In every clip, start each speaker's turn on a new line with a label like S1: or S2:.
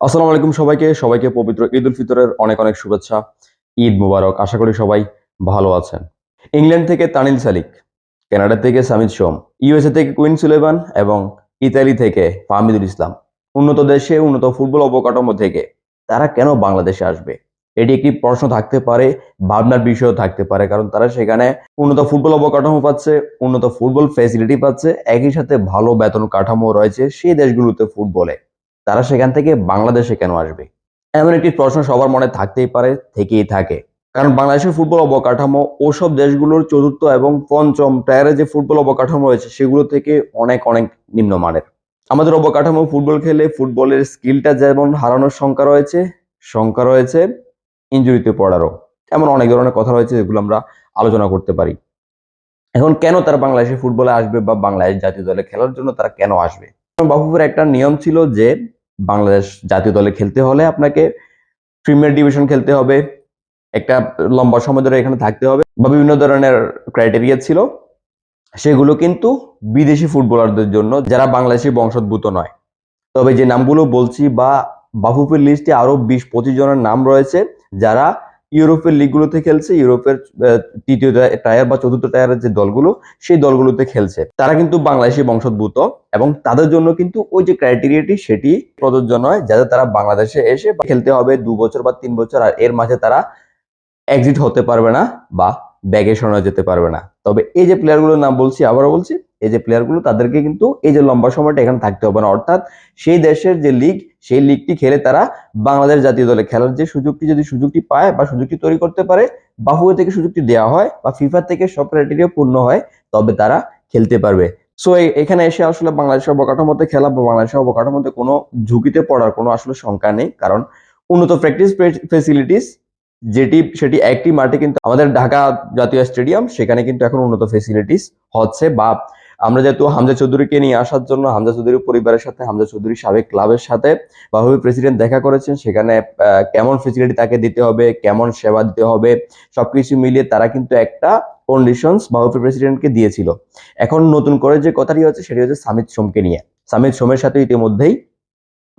S1: আসসালামু আলাইকুম সবাইকে। সবাইকে পবিত্র ঈদ উল ফিতরের অনেক অনেক শুভেচ্ছা। ঈদ মুবারক। আশা করি সবাই ভালো আছেন। ইংল্যান্ড থেকে তানিল সালিক, কানাডা থেকে সামিদ সোম, ইউএসএ থেকে কুইন সুলেভান এবং ইতালি থেকে ফাহমিদুল ইসলাম। উন্নত দেশে উন্নত ফুটবল অবকাঠামো থেকে তারা কেন বাংলাদেশে আসবে? এটি একটি প্রশ্ন থাকতে পারে, ভাবনার বিষয়ও থাকতে পারে, কারণ তারা সেখানে উন্নত ফুটবল অবকাঠামো পাচ্ছে, উন্নত ফুটবল ফ্যাসিলিটি পাচ্ছে, একই সাথে ভালো বেতন কাঠামো রয়েছে সেই দেশগুলোতে ফুটবলে। তারা সেখান থেকে বাংলাদেশে কেন আসবে? এমন একটি প্রশ্ন সবার মনে থাকতেই পারে, থেকেই থাকে। কারণ বাংলাদেশের ফুটবল অবকাঠামো, ওসব দেশগুলোর চতুর্থ এবং পঞ্চম টায়ারে যে ফুটবল অবকাঠামো রয়েছে, সেগুলো থেকে অনেক অনেক নিম্নমানের। আমাদের অবকাঠামো ফুটবল খেলে ফুটবলের স্কিলটা যেমন হারানোর সংখ্যা রয়েছে সংখ্যা রয়েছে, ইঞ্জুরিতে পড়ারও। এমন অনেক ধরনের কথা রয়েছে যেগুলো আমরা আলোচনা করতে পারি। এখন কেন তারা বাংলাদেশের ফুটবলে আসবে বা বাংলাদেশ জাতীয় দলে খেলার জন্য তারা কেন আসবে? বাফুফের একটা নিয়ম ছিল যে বাংলাদেশ জাতীয় দলে খেলতে হলে আপনাকে প্রিমিয়ার ডিভিশন খেলতে হবে, একটা লম্বা সময় ধরে এখানে থাকতে হবে বা বিভিন্ন ধরনের ক্রাইটেরিয়া ছিল। সেগুলো কিন্তু বিদেশি ফুটবলারদের জন্য, যারা বাংলাদেশি বংশোদ্ভূত নয়। তবে যে নামগুলো বলছি বা বাফুফের লিস্টে আরও বিশ পঁচিশ জনের নাম রয়েছে, যারা ইউরোপের লিগগুলোতে খেলছে, ইউরোপের তৃতীয় টায়ার বা চতুর্থ টায়ারের যে দলগুলো, সেই দলগুলোতে খেলছে। তারা কিন্তু বাংলাদেশি বংশোদ্ভূত এবং তাদের জন্য কিন্তু ওই যে ক্রাইটেরিয়াটি সেটি প্রযোজ্য নয়, যাতে তারা বাংলাদেশে এসে খেলতে হবে দু বছর বা তিন বছর, আর এর মাঝে তারা এক্সিট হতে পারবে না বা ব্যাগে সরানো যেতে পারবে না। তবে এই যে প্লেয়ারগুলোর নাম বলছি, আবারও বলছি, এই যে প্লেয়ারগুলো তাদেরকে কিন্তু এই যে লম্বা সময়টা এখানে থাকতে হবে না। অর্থাৎ সেই দেশের যে লিগ সেই লিগটি খেলে তারা বাংলাদেশ জাতীয় দলে খেলার যে সুযোগটি, যদি সুযোগটি পায় বা সুযোগটি তৈরি করতে পারে বাহুয়ে থেকে সুযোগটি দেওয়া হয় বা ফিফা থেকে সব ক্রাইটেরিয়া পূর্ণ হয়, তবে তারা খেলতে পারবে। সো এখানে এসে আসলে বাংলাদেশের অবকাঠামোতে খেলা বা বাংলাদেশের অবকাঠামোতে কোনো ঝুঁকিতে পড়ার কোনো আসলে শঙ্কা নেই। কারণ উন্নত প্র্যাকটিস ফেসিলিটিস যেটি, সেটি একটি মাঠে কিন্তু আমাদের ঢাকা জাতীয় স্টেডিয়াম, সেখানে কিন্তু এখন উন্নত ফেসিলিটিস হচ্ছে বা আমরা যেহেতু হামজা চৌধুরীকে নিয়ে আসার জন্য, হামজা চৌধুরীর পরিবারের সাথে, হামজা চৌধুরীর সাবেক ক্লাবের সাথে বাহুবী প্রেসিডেন্ট দেখা করেছেন, সেখানে কেমন ফেসিলিটি তাকে দিতে হবে, কেমন সেবা দিতে হবে, সবকিছু মিলিয়ে তারা কিন্তু একটা কন্ডিশনস বাহুবী প্রেসিডেন্টকে দিয়েছিল। এখন নতুন করে যে কথাটি হচ্ছে, সেটি হচ্ছে সামিত সোমকে নিয়ে। সামিত সোমের সাথে ইতিমধ্যেই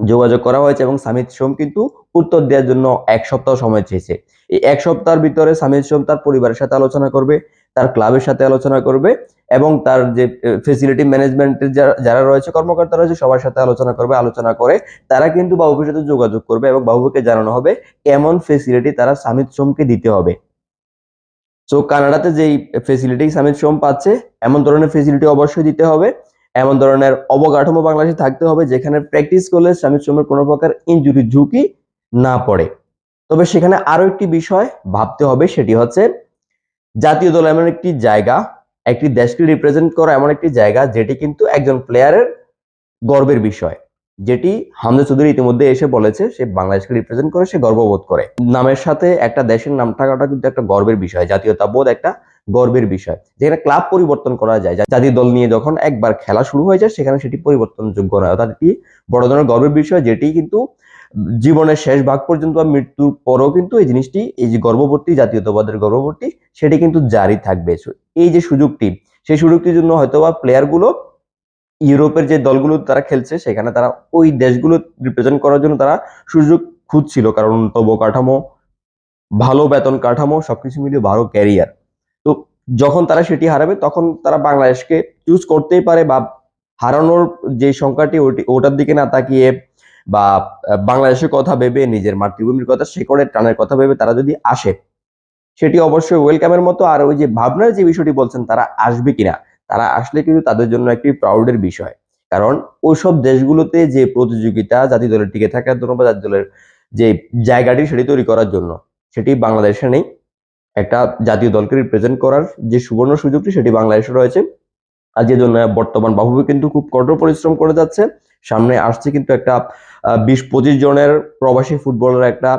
S1: যোগাযোগ করা হয়েছে এবং সামিত সোম কিন্তু উত্তর দেওয়ার জন্য এক সপ্তাহ সময় চেয়েছে। এই এক সপ্তাহের ভিতরে সামিত সোম তার পরিবারের সাথে আলোচনা করবে, তার ক্লাবের সাথে আলোচনা করবে এবং তার যে ফেসিলিটি ম্যানেজমেন্টের যারা রয়েছে, কর্মকর্তা রয়েছে, সবার সাথে আলোচনা করবে, আলোচনা করে তারা কিন্তু বাবুকের সাথে যোগাযোগ করবে এবং বাবুকে জানানো হবে কেমন ফেসিলিটি তারা সামিত সোমকে দিতে হবে। সো কানাডাতে যেই ফেসিলিটি সামিত সোম পাচ্ছে, এমন ধরনের ফেসিলিটি অবশ্যই দিতে হবে। এমন ধরনের অবকাঠামো বাংলাদেশে থাকতে হবে যেখানে প্র্যাকটিস করলে সামিত সোমের কোনো প্রকার ইনজুরি ঝুঁকি না পড়ে। তবে সেখানে আরও একটি বিষয় ভাবতে হবে, সেটি হচ্ছে জাতীয় দল এমন একটি জায়গা, একটি দেশকে রিপ্রেজেন্ট করা এমন একটি জায়গা যেটি কিন্তু একজন প্লেয়ারের গর্বের বিষয়। যেটি হামজা চৌধুরী ইতিমধ্যে এসে বলেছে, সে বাংলাদেশকে রিপ্রেজেন্ট করে, সে গর্ববোধ করে। নামের সাথে একটা দেশের নাম থাকাটা কিন্তু একটা গর্বের বিষয়, জাতীয়তাবোধ একটা গর্বের বিষয়। যেখানে ক্লাব পরিবর্তন করা যায় জাতীয় দল নিয়ে যখন একবার খেলা শুরু হয়ে যায়, সেখানে সেটি পরিবর্তনযোগ্য নয়। অর্থাৎ এটি বড় ধরনের গর্বের বিষয়, যেটি কিন্তু জীবনের শেষ ভাগ পর্যন্ত বা মৃত্যুর পরেও কিন্তু এই জিনিসটি, এই যে গর্ভবর্তী জাতীয়তাবাদের গর্ভবর্তী সেটি কিন্তু জারি থাকবে। এই যে সুযোগটি, সেই সুযোগটির জন্য হয়তোবা প্লেয়ারগুলো ইউরোপের যে দলগুলো তারা খেলছে, সেখানে তারা ওই দেশগুলো রিপ্রেজেন্ট করার জন্য তারা সুযোগ খুঁজছিল। কারণ তব কাঠামো, ভালো বেতন কাঠামো, সবকিছু মিলিয়ে ভালো ক্যারিয়ার যখন তারা সেটি হারাবে, তখন তারা বাংলাদেশকে চুজ করতেই পারে বা হারানোর যে সংখ্যাটি ওটি- ওটার দিকে না তাকিয়ে বা বাংলাদেশের কথা ভেবে, নিজের মাতৃভূমির কথা শেকড়ের টানের কথা ভেবে তারা যদি আসে, সেটি অবশ্যই ওয়েলকামের মতো। আর ওই যে ভাবনার যে বিষয়টি বলছেন, তারা আসবে কিনা? তারা আসলে কিন্তু তাদের জন্য একটি প্রাউডের বিষয়। কারণ ওইসব দেশগুলোতে যে প্রতিযোগিতা, জাতীয় দলের টিকে থাকার জন্য বা জাতীয় দলের যে জায়গাটি সেটি তৈরি করার জন্য, সেটি বাংলাদেশে নেই। একটা জাতীয় দলকে রিপ্রেজেন্ট করার যে সুবর্ণ সুযোগটি সেটি বাংলাদেশে রয়েছে। আর যে জন্য বর্তমান বাহুবে কিন্তু খুব কঠোর পরিশ্রম করে যাচ্ছে। সামনে আসছে কিন্তু একটা বিশ পঁচিশ জনের প্রবাসী ফুটবলের একটা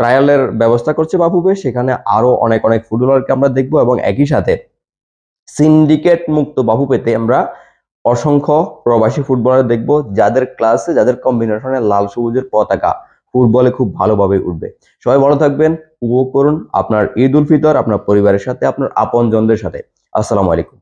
S1: ট্রায়ালের ব্যবস্থা করছে বাফুবে সেখানে আরও অনেক অনেক ফুটবলারকে আমরা দেখব এবং একই সাথে সিন্ডিকেট মুক্ত বাহু পেতে আমরা অসংখ্য প্রবাসী ফুটবলার দেখব, যাদের ক্লাসে যাদের কম্বিনেশনে লাল সবুজের পতাকা। ফুটবলে খুব ভালোভাবে উঠবে। সবাই ভালো থাকবেন, উপভোগ করুন। আপনার ঈদ উল ফিতর, আপনার পরিবারের সাথে, আপনার আপনজনদের সাথে। আসসালামু আলাইকুম।